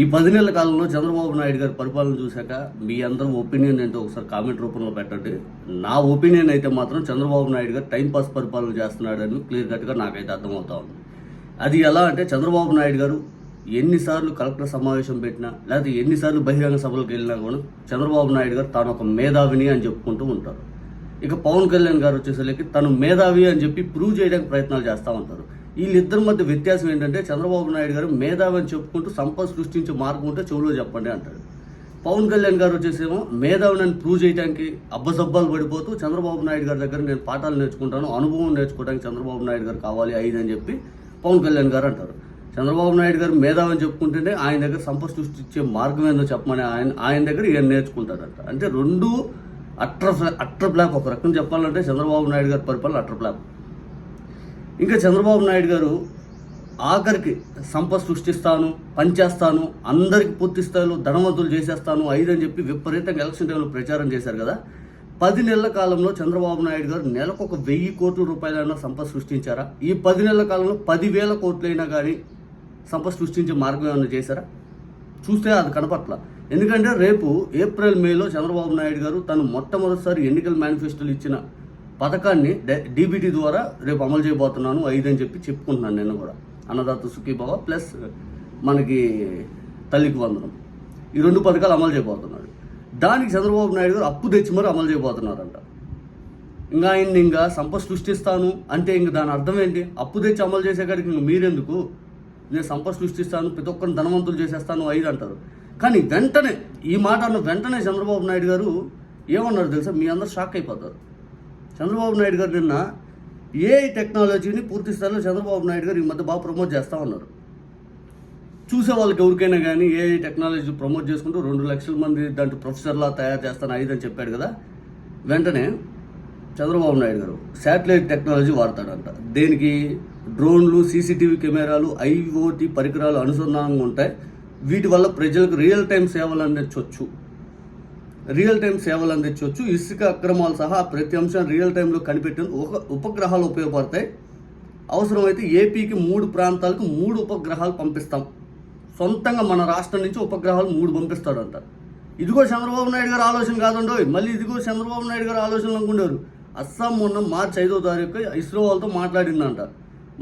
ఈ పది నెలల కాలంలో చంద్రబాబు నాయుడు గారి పరిపాలన చూశాక మీ అందరూ ఒపీనియన్ ఏంటో ఒకసారి కామెంట్ రూపంలో పెట్టండి. నా ఒపీనియన్ అయితే మాత్రం చంద్రబాబు నాయుడు గారు టైంపాస్ పరిపాలన చేస్తున్నాడని క్లియర్ కట్గా నాకైతే అర్థమవుతా ఉంది. అది ఎలా అంటే చంద్రబాబు నాయుడు గారు ఎన్నిసార్లు కలెక్టర్ సమావేశం పెట్టినా లేకపోతే ఎన్నిసార్లు బహిరంగ సభలకు వెళ్ళినా కూడా చంద్రబాబు నాయుడు గారు తాను ఒక మేధావిని అని చెప్పుకుంటూ ఉంటారు. ఇక పవన్ కళ్యాణ్ గారు వచ్చేసరికి తను మేధావి అని చెప్పి ప్రూవ్ చేయడానికి ప్రయత్నాలు చేస్తూ ఉంటారు. వీళ్ళిద్దరి మధ్య వ్యత్యాసం ఏంటంటే చంద్రబాబు నాయుడు గారు మేధావి అని చెప్పుకుంటూ సంపద సృష్టించే మార్గం ఉంటే చెవులో చెప్పండి అంటాడు. పవన్ కళ్యాణ్ గారు వచ్చేసేమో మేధావిని అని ప్రూవ్ చేయడానికి అబ్బసబ్బాలు పడిపోతూ చంద్రబాబు నాయుడు గారి దగ్గర నేను పాఠాలు నేర్చుకుంటాను అనుభవం నేర్చుకోవడానికి చంద్రబాబు నాయుడు గారు కావాలి ఐదు అని చెప్పి పవన్ కళ్యాణ్ గారు అంటారు. చంద్రబాబు నాయుడు గారు మేధావి అని చెప్పుకుంటేనే ఆయన దగ్గర సంపద సృష్టించే మార్గం ఏందో చెప్పమని ఆయన ఆయన దగ్గర ఈయన నేర్చుకుంటారంట అంటే. రెండు అట్ర అట్ర బ్లాక్ ఒక రకం చెప్పాలంటే చంద్రబాబు నాయుడు గారి పరిపాలన అట్ర బ్లాక్ ఇంకా చంద్రబాబు నాయుడు గారు ఆఖరికి సంపద సృష్టిస్తాను పనిచేస్తాను అందరికి పూర్తి స్థాయిలో ధనవంతులు చేసేస్తాను ఐదని చెప్పి విపరీతంగా ఎలక్షన్ టైంలో ప్రచారం చేశారు కదా. పది నెలల కాలంలో చంద్రబాబు నాయుడు గారు నెలకు ఒక వెయ్యి కోట్ల రూపాయలైనా సంపద సృష్టించారా? ఈ పది నెలల కాలంలో పదివేల కోట్లైనా కానీ సంపద సృష్టించే మార్గం ఏమైనా చేశారా? చూస్తే అది కనపట్ల. ఎందుకంటే రేపు ఏప్రిల్ మేలో చంద్రబాబు నాయుడు గారు తను మొట్టమొదటిసారి ఎన్నికల మేనిఫెస్టోలు ఇచ్చిన పథకాన్ని డీబీటీ ద్వారా రేపు అమలు చేయబోతున్నాను ఐదు అని చెప్పి చెప్పుకుంటున్నాను నేను కూడా. అన్నదాత సుఖీభావ ప్లస్ మనకి తల్లికి వందనం. ఈ రెండు పథకాలు అమలు చేయబోతున్నాడు. దానికి చంద్రబాబు నాయుడు గారు అప్పు తెచ్చి మరి అమలు చేయబోతున్నారంట. ఇంకా ఆయన్ని ఇంకా సంపద సృష్టిస్తాను అంటే ఇంక దాని అర్థం ఏంటి? అప్పు తెచ్చి అమలు చేసేకాడికి ఇంక మీరెందుకు? నేను సంపద సృష్టిస్తాను ప్రతి ఒక్కరిని ధనవంతులు చేసేస్తాను ఐదు అంటారు. కానీ వెంటనే ఈ మాట అన్న వెంటనే చంద్రబాబు నాయుడు గారు ఏమన్నారు తెలుసా? మీ అందరు షాక్ అయిపోతారు. చంద్రబాబు నాయుడు గారు నిన్న ఏ టెక్నాలజీని పూర్తి స్థాయిలో చంద్రబాబు నాయుడు గారు ఈ మధ్య బాగా ప్రమోట్ చేస్తూ ఉన్నారు. చూసే వాళ్ళకి ఎవరికైనా కానీ ఏ టెక్నాలజీ ప్రమోట్ చేసుకుంటూ రెండు లక్షల మంది దాంట్లో ప్రొఫెసర్లా తయారు చేస్తాను ఐదని అని చెప్పాడు కదా. వెంటనే చంద్రబాబు నాయుడు గారు శాటిలైట్ టెక్నాలజీ వాడతాడంట. దేనికి? డ్రోన్లు సీసీటీవీ కెమెరాలు ఐఓటీ పరికరాలు అనుసంధానంగా ఉంటాయి. వీటి వల్ల ప్రజలకు రియల్ టైం సేవలు అందించవచ్చు రియల్ టైం సేవలు అందించవచ్చు. ఇసుక అక్రమాలు సహా ప్రతి అంశం రియల్ టైంలో కనిపెట్టిన ఒక ఉపగ్రహాలు ఉపయోగపడతాయి. అవసరమైతే ఏపీకి మూడు ప్రాంతాలకు మూడు ఉపగ్రహాలు పంపిస్తాం. సొంతంగా మన రాష్ట్రం నుంచి ఉపగ్రహాలు మూడు పంపిస్తాడంట. ఇదిగో చంద్రబాబు నాయుడు గారు ఆలోచన కాదండో మళ్ళీ ఇదిగో చంద్రబాబు నాయుడు గారు ఆలోచనలు అనుకున్నారు అస్సాం మొన్న మార్చి ఐదో తారీఖు ఇస్రో వాళ్ళతో మాట్లాడిందంట.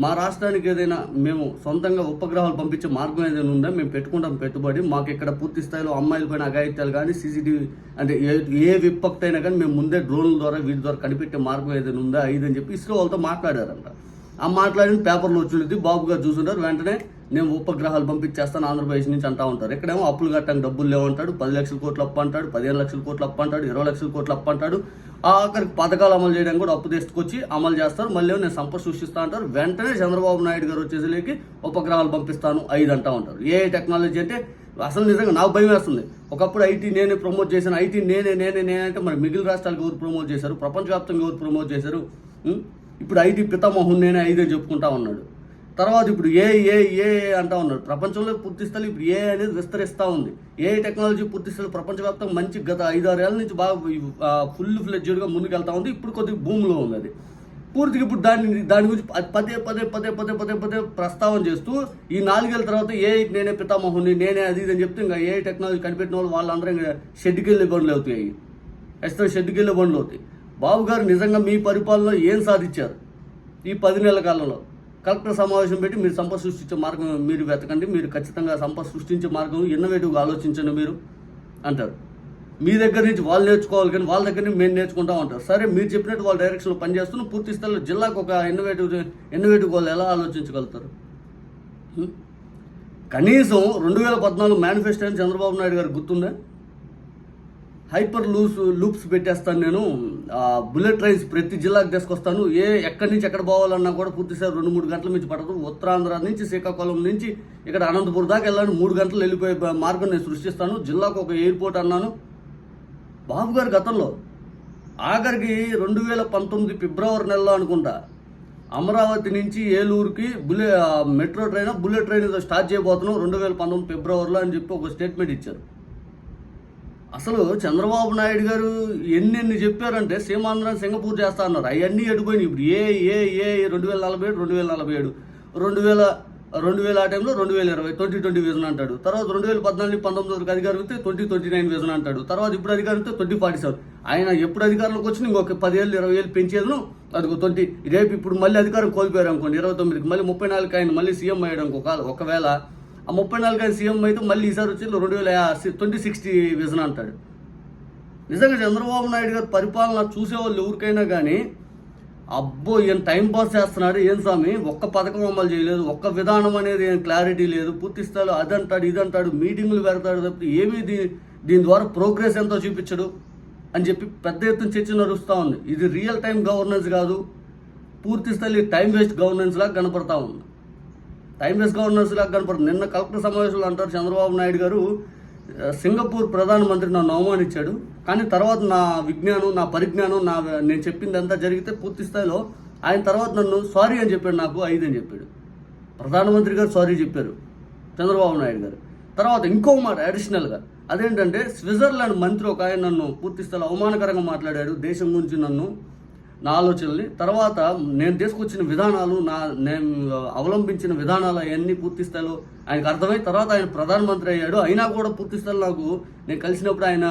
మా రాష్ట్రానికి ఏదైనా మేము సొంతంగా ఉపగ్రహాలు పంపించే మార్గం ఏదైనా ఉందా? మేము పెట్టుకుంటాం పెట్టుబడి. మాకు ఇక్కడ పూర్తి స్థాయిలో అమ్మాయిల పైన అఘాయిత్యాలు కానీ సీసీటీవీ అంటే ఏ ఏ విపక్తి అయినా కానీ మేము ముందే డ్రోన్ల ద్వారా వీటి ద్వారా కనిపెట్టే మార్గం ఏదైనా ఉందా? ఇదని చెప్పి ఇస్రో వాళ్ళతో మాట్లాడారంట. ఆ మాట్లాడిన పేపర్లో వచ్చినది బాబు గారు చూసుంటారు. వెంటనే నేను ఉపగ్రహాలు పంపించేస్తాను ఆంధ్రప్రదేశ్ నుంచి అంటా ఉంటారు. ఇక్కడేమో అప్పులు కట్టడానికి డబ్బులు లేవంటాడు పది లక్షల కోట్లు అప్పు అంటాడు పదిహేను లక్షల కోట్లు అప్పు అంటాడు ఇరవై లక్షల కోట్లు అప్పు అంటాడు. ఆఖరికి పథకాలు అమలు చేయడానికి కూడా అప్పు తీసుకొచ్చి అమలు చేస్తారు. మళ్ళీ నేను సంపద సృష్టిస్తా అంటారు. వెంటనే చంద్రబాబు నాయుడు గారు వచ్చేసరికి ఉపగ్రహాలు పంపిస్తాను ఐదు అంటా ఉంటారు. ఏ టెక్నాలజీ అంటే అసలు నిజంగా నాకు భయం వేస్తుంది. ఒకప్పుడు ఐటీ నేనే ప్రమోట్ చేశాను. ఐటీ నేనే నేనే నేనే అంటే మరి మిగిలిన రాష్ట్రాలకు ఎవరు ప్రమోట్ చేశారు? ప్రపంచవ్యాప్తంగా ఎవరు ప్రమోట్ చేశారు? ఇప్పుడు ఐటీ పితామోహన్ నేనే ఐదే చెప్పుకుంటా ఉన్నాడు. తర్వాత ఇప్పుడు ఏ ఏ ఏ అంటా ఉన్నాడు. ప్రపంచంలో పూర్తి ఇప్పుడు ఏ అనేది విస్తరిస్తూ ఉంది. ఏ టెక్నాలజీ పూర్తి ప్రపంచవ్యాప్తం ప్రపంచవ్యాప్తంగా మంచి గత ఐదారు ఏళ్ళ నుంచి బాగా ఫుల్ ఫ్లెడ్జ్డ్గా ముందుకెళ్తా ఉంది. ఇప్పుడు కొద్దిగా భూమిలో ఉంది అది. పూర్తిగా ఇప్పుడు దాని దాని గురించి పదే పదే పదే పదే పదే పదే ప్రస్తావన చేస్తూ ఈ నాలుగేళ్ళ తర్వాత ఏ నేనే పితామోహుని నేనే అది ఇది అని చెప్తే ఇంకా ఏ టెక్నాలజీ కనిపెట్టిన వాళ్ళు వాళ్ళందరూ ఇంకా షెడ్కి వెళ్ళే బండ్లు అవుతాయి. ఖచ్చితంగా షెడ్కి వెళ్ళే బండ్లు అవుతాయి. బాబు గారు నిజంగా మీ పరిపాలనలో ఏం సాధించారు? ఈ పది నెలల కాలంలో. కలెక్టర్ సమావేశం పెట్టి మీరు సంపద సృష్టించే మార్గం మీరు వెతకండి మీరు ఖచ్చితంగా సంపద సృష్టించే మార్గం ఇన్నోవేటివ్గా ఆలోచించండి మీరు అంటారు. మీ దగ్గర నుంచి వాళ్ళు నేర్చుకోవాలి కానీ వాళ్ళ దగ్గర నుంచి మేము నేర్చుకుంటా ఉంటారు సరే మీరు చెప్పినట్టు వాళ్ళ డైరెక్షన్లో పనిచేస్తున్న పూర్తి స్థాయిలో జిల్లాకు ఒక ఇన్నోవేటివ్ ఇన్నోవేటివ్ వాళ్ళు ఎలా ఆలోచించగలుగుతారు? కనీసం రెండు వేల పద్నాలుగు మేనిఫెస్టో అని చంద్రబాబు నాయుడు గారు గుర్తుందా? హైపర్ లూస్ లూప్స్ పెట్టేస్తాను నేను. బుల్లెట్ ట్రైన్స్ ప్రతి జిల్లాకు తీసుకొస్తాను. ఏ ఎక్కడి నుంచి ఎక్కడ పోవాలన్నా కూడా పూర్తిసారి రెండు మూడు గంటల నుంచి పడదు. ఉత్తరాంధ్ర నుంచి శ్రీకాకుళం నుంచి ఇక్కడ అనంతపురం దాకా వెళ్ళాను. మూడు గంటలు వెళ్ళిపోయే మార్గం నేను సృష్టిస్తాను. జిల్లాకు ఒక ఎయిర్పోర్ట్ అన్నాను. బాబు గారు గతంలో ఆఖరికి రెండు వేల పంతొమ్మిది ఫిబ్రవరి నెలలో అనుకుంటా అమరావతి నుంచి ఏలూరుకి bullet metro train bullet train ఏదో స్టార్ట్ చేయబోతున్నాం. రెండు వేల పంతొమ్మిది ఫిబ్రవరిలో అని చెప్పి ఒక స్టేట్మెంట్ ఇచ్చారు. అసలు చంద్రబాబు నాయుడు గారు ఎన్నెన్ని చెప్పారంటే సీమాంధ్రం సింగపూర్ చేస్తా అన్నారు. అవన్నీ ఎడిపోయినాయి ఇప్పుడు ఏ ఏ ఏ రెండు వేల నలభై ఏడు రెండు వేల నలభై ఏడు. రెండు వేల రెండు వేల ఆ టైంలో రెండు వేల ఇరవై ట్వంటీ ట్వంటీ విజన్ అంటాడు. తర్వాత రెండు వేల పద్నాలుగు పంతొమ్మిది వరకు అధికారం ఇస్తే ట్వంటీ ట్వంటీ నైన్ విజన్ అంటాడు. తర్వాత ఇప్పుడు అధికారం ఇస్తే ట్వంటీ ఫార్టీ సెవెన్. ఆయన ఎప్పుడు అధికారంలోకి వచ్చిన ఇంకొక పదివేలు ఇరవై వేలు పెంచేదను అది ట్వంటీ. రేపు ఇప్పుడు మళ్ళీ అధికారం కోల్పోయారు అనుకోండి ఇరవై తొమ్మిదికి మళ్ళీ ముప్పై నాలుగు ఆయన మళ్ళీ సీఎం అయ్యాడు అనుకో ఒకవేళ ఆ ముప్పై నాలుగు ఆయన సీఎం అయితే మళ్ళీ ఈసారి వచ్చి రెండు వేల ట్వంటీ సిక్స్టీ విజన్ అంటాడు. నిజంగా చంద్రబాబు నాయుడు గారి పరిపాలన చూసేవాళ్ళు ఎవరికైనా కానీ అబ్బో ఈయన టైం పాస్ చేస్తున్నాడు ఏం స్వామి? ఒక్క పథకం అమలు చేయలేదు ఒక్క విధానం అనేది ఏం క్లారిటీ లేదు పూర్తిస్థాయిలో అదంటాడు ఇదంటాడు మీటింగులు పెడతాడు తప్పితే ఏమీ దీ దీని ద్వారా ప్రోగ్రెస్ ఎంతో చూపించడు అని చెప్పి పెద్ద ఎత్తున చర్చ నడుస్తూ ఉంది. ఇది రియల్ టైం గవర్నెన్స్ కాదు పూర్తిస్థాయి టైం వేస్ట్ గవర్నెన్స్ లాగా కనపడతా ఉంది. టైం వేస్ట్ గవర్నెన్స్ లాగా కనపడుతుంది. నిన్న కలెక్టర్ సమావేశంలో అంటారు చంద్రబాబు నాయుడు గారు సింగపూర్ ప్రధానమంత్రి నన్ను అవమానించాడు. కానీ తర్వాత నా విజ్ఞానం నా పరిజ్ఞానం నా నేను చెప్పింది అంతా జరిగితే పూర్తి స్థాయిలో ఆయన తర్వాత నన్ను సారీ అని చెప్పాడు నాకు ఐదు అని చెప్పాడు. ప్రధానమంత్రి గారు సారీ చెప్పారు చంద్రబాబు నాయుడు గారు. తర్వాత ఇంకో మాట అడిషనల్గా అదేంటంటే స్విట్జర్లాండ్ మంత్రి ఒక ఆయన నన్ను పూర్తి స్థాయిలో అవమానకరంగా మాట్లాడాడు. దేశం గురించి నన్ను నా ఆలోచనల్ని. తర్వాత నేను తీసుకొచ్చిన విధానాలు నా నేను అవలంబించిన విధానాలు అవన్నీ పూర్తి స్థాయిలో ఆయనకు అర్థమై తర్వాత ఆయన ప్రధానమంత్రి అయ్యాడు. అయినా కూడా పూర్తి స్థాయిలో నాకు నేను కలిసినప్పుడు ఆయన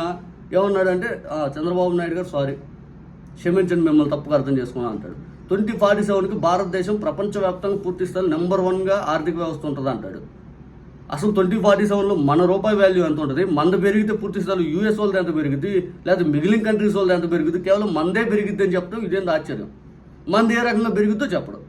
ఏమన్నాడంటే అంటే చంద్రబాబు నాయుడు గారు సారీ క్షమించండి మిమ్మల్ని తప్పుగా అర్థం చేసుకున్నాను అంటాడు. ట్వంటీ ఫార్టీ సెవెన్కి భారతదేశం ప్రపంచవ్యాప్తంగా పూర్తి స్థాయిలో నెంబర్ వన్గా ఆర్థిక వ్యవస్థ ఉంటుంది అంటాడు అసలు ట్వంటీ ఫార్టీ సెవెన్లో మన రూపాయి వాల్యూ ఎంత ఉంటుంది? మంద పెరిగితే పూర్తి స్థాయిలో యూఎస్ వాళ్ళది ఎంత పెరిగింది లేదా మిగిలిన కంట్రీస్ వాళ్ళది ఎంత పెరిగింది కేవలం మందే పెరిగిద్ది అని చెప్పడం ఇదేంది ఆశ్చర్యం. మంద ఏ రకంగా పెరిగిద్దో చెప్పడం.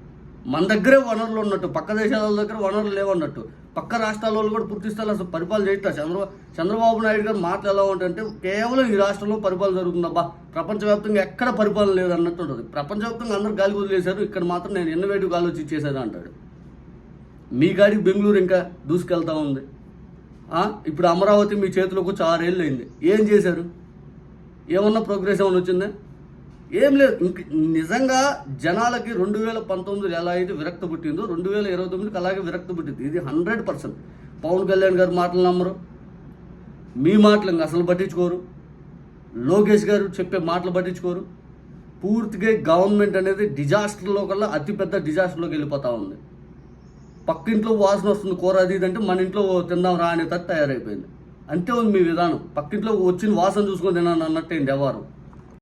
మన దగ్గరే వనరులు ఉన్నట్టు పక్క దేశాల దగ్గర వనరులు లేవన్నట్టు పక్క రాష్ట్రాల వాళ్ళు కూడా పూర్తి స్థాయిలో అసలు పరిపాలన చేయట్లేదు చంద్రబాబు చంద్రబాబు నాయుడు గారు మాటలు ఎలా ఉంటాయంటే కేవలం ఈ రాష్ట్రంలో పరిపాలన జరుగుతుందబ్బా ప్రపంచవ్యాప్తంగా ఎక్కడ పరిపాలన లేదు అన్నట్టు ఉంటుంది. ప్రపంచవ్యాప్తంగా అందరూ గాలి వదిలేశారు. ఇక్కడ మాత్రం నేను ఇన్నోవేటివ్ ఆలోచించేసాను అంటాడు. మీ గాడికి బెంగళూరు ఇంకా దూసుకెళ్తా ఉంది. ఇప్పుడు అమరావతి మీ చేతిలోకి వచ్చి ఆరేళ్ళు అయింది ఏం చేశారు? ఏమన్నా ప్రోగ్రెస్ ఏమైనా వచ్చిందా? ఏం లేదు. ఇంక నిజంగా జనాలకి రెండు వేల పంతొమ్మిదిలో ఎలా అయితే విరక్త పుట్టిందో రెండు వేల ఇరవై తొమ్మిదికి అలాగే విరక్త పుట్టింది. ఇది హండ్రెడ్ పర్సెంట్. పవన్ కళ్యాణ్ గారు మాటలు నమ్మరు. మీ మాటలు ఇంకా అసలు పట్టించుకోరు. లోకేష్ గారు చెప్పే మాటలు పట్టించుకోరు. పూర్తిగా గవర్నమెంట్ అనేది డిజాస్టర్లో కల్లా అతిపెద్ద డిజాస్టర్లోకి వెళ్ళిపోతూ ఉంది. పక్కింట్లో వాసన వస్తుంది కూర అది ఇది అంటే మన ఇంట్లో తిందాం రా అనే తట్టు తయారైపోయింది. అంతే ఉంది మీ విధానం. పక్కింట్లో వచ్చిన వాసన చూసుకొని తిన్నాను అన్నట్టు ఎవరు?